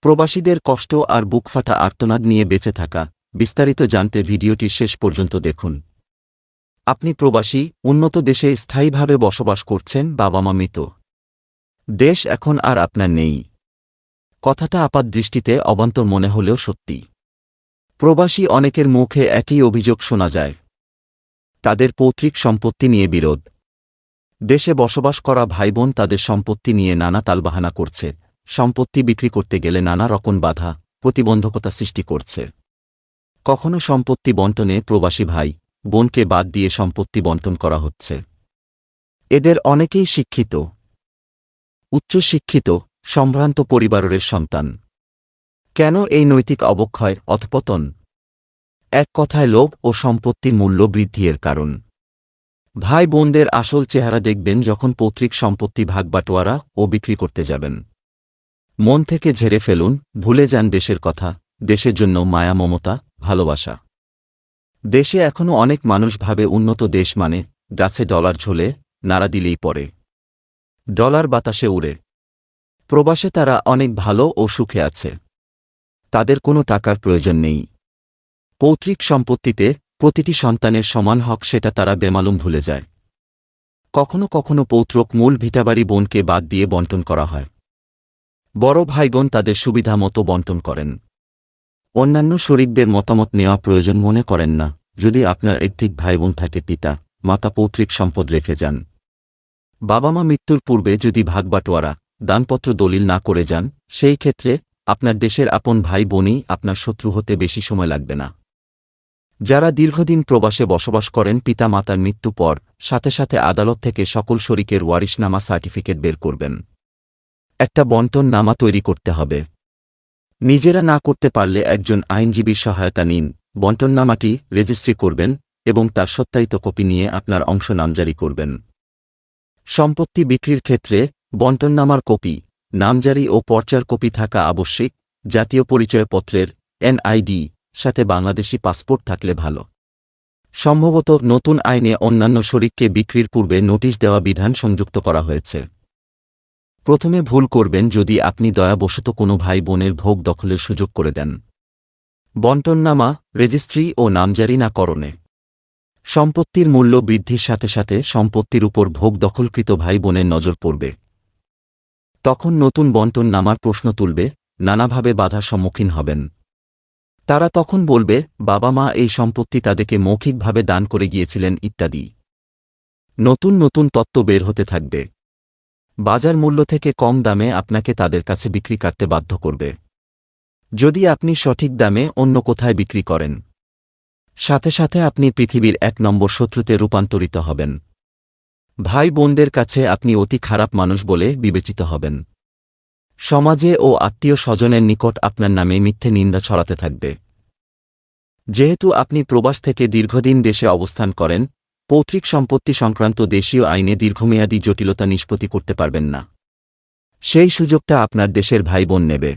প্রবাসীদের কষ্ট আর বুকফাটা আর্তনাদ নিয়ে বেঁচে থাকা। বিস্তারিত জানতে ভিডিওটি শেষ পর্যন্ত দেখুন। আপনি প্রবাসী, উন্নত দেশে স্থায়ীভাবে বসবাস করছেন বাবা মা মৃত। দেশ এখন আর আপনার নেই। কথাটা আপাত দৃষ্টিতে অবান্তর মনে হলেও সত্যি। প্রবাসী অনেকের মুখে একই অভিযোগ শোনা যায়। তাদের পৌত্রিক সম্পত্তি নিয়ে বিরোধ। দেশে বসবাস করা ভাইবোন তাদের সম্পত্তি নিয়ে নানা তালবাহানা করছে। সম্পত্তি বিক্রি করতে গেলে নানা রকম বাধা, প্রতিবন্ধকতা সৃষ্টি করছে। কখনো সম্পত্তি বন্টনে প্রবাসী ভাই, বোনকে বাদ দিয়ে সম্পত্তি বন্টন করা হচ্ছে। এদের অনেকেই শিক্ষিত। উচ্চশিক্ষিত, সম্ভ্রান্ত পরিবারের সন্তান। কেন এই নৈতিক অবক্ষয় অথপতন এক কথায় লোভ ও সম্পত্তির মূল্য বৃদ্ধির কারণ। ভাই বোনদের আসল চেহারা দেখবেন যখন পৌত্রিক সম্পত্তি ভাগবাটোয়ারা ও বিক্রি করতে যাবেন। মন থেকে ঝেড়ে ফেলুন, ভুলে যান দেশের কথা, দেশের জন্য মায়া, মমতা, ভালোবাসা। দেশে এখনও অনেক মানুষ ভাবে উন্নত দেশ মানে গাছে ডলার ঝোলে, নাড়া দিলেই পড়ে। ডলার বাতাসে উড়ে। প্রবাসে তারা অনেক ভালো ও সুখে আছে। তাদের কোনো টাকার প্রয়োজন নেই। পৌত্রিক সম্পত্তিতে প্রতিটি সন্তানের সমান হক সেটা তারা বেমালুম ভুলে যায়। কখনো কখনো পৌত্রক মূল ভিটাবাড়ি বোনকে বাদ দিয়ে বন্টন করা হয়। বড় ভাইবোন তাদের সুবিধা মতো বন্টন করেন। অন্যান্য শরিকদের মতামত নেওয়া প্রয়োজন মনে করেন না, যদি আপনার একধিক ভাইবোন থাকে পিতা, মাতা পৌত্রিক সম্পদ রেখে যান। বাবা মা মৃত্যুর পূর্বে যদি ভাগবাটোয়ারা দানপত্র দলিল না করে যান, সেই ক্ষেত্রে আপনার দেশের আপন ভাই বোনই আপনার শত্রু হতে বেশি সময় লাগবে না। যারা দীর্ঘদিন প্রবাসে বসবাস করেন পিতা মাতার মৃত্যু পর সাথে সাথে আদালত থেকে সকল শরিকের ওয়ারিশনামা সার্টিফিকেট বের করবেন। একটা বন্টন নামা তৈরি করতে হবে। নিজেরা না করতে পারলে একজন আইনজীবীর সহায়তা নিন। বন্টননামাটি রেজিস্ট্রি করবেন এবং তার সত্যায়িত কপি নিয়ে আপনার অংশ নামজারি করবেন। সম্পত্তি বিক্রির ক্ষেত্রে বন্টননামার কপি, নামজারি ও পর্চার কপি থাকা আবশ্যিক, জাতীয় পরিচয়পত্রের এনআইডি, সাথে বাংলাদেশি পাসপোর্ট থাকলে ভালো। সম্ভবত নতুন আইনে অন্যান্য শরিককে বিক্রির পূর্বে নোটিশ দেওয়া বিধান সংযুক্ত করা হয়েছে। প্রথমে ভুল করবেন যদি আপনি দয়াবশত কোনো ভাই বোনের ভোগ দখলের সুযোগ করে দেন। বন্টননামা, রেজিস্ট্রি ও নামজারি না করণে। সম্পত্তির মূল্য বৃদ্ধির সাথে সাথে সম্পত্তির উপর ভোগ দখলকৃত ভাই বোনের নজর পড়বে। তখন নতুন বন্টন নামার প্রশ্ন তুলবে, নানাভাবে বাধার সম্মুখীন হবেন। তারা তখন বলবে বাবা মা এই সম্পত্তি তাদেরকে মৌখিকভাবে দান করে গিয়েছিলেন, ইত্যাদি। নতুন নতুন তত্ত্ব বের হতে থাকবে। বাজার মূল্য থেকে কম দামে আপনাকে তাদের কাছে বিক্রি করতে বাধ্য করবে। যদি আপনি সঠিক দামে অন্য কোথায় বিক্রি করেন। সাথে সাথে আপনি পৃথিবীর এক নম্বর শত্রুতে রূপান্তরিত হবেন। ভাই বোনদের কাছে আপনি অতি খারাপ মানুষ বলে বিবেচিত হবেন। সমাজে ও আত্মীয় স্বজনের নিকট আপনার নামে মিথ্যে নিন্দা ছড়াতে থাকবে। যেহেতু আপনি প্রবাস থেকে দীর্ঘদিন দেশে অবস্থান করেন পৌত্রিক সম্পত্তি সংক্রান্ত দেশীয় আইনে দীর্ঘমেয়াদী জটিলতা নিষ্পত্তি করতে পারবেন না। সেই সুযোগটা আপনার দেশের ভাই বোন নেবে।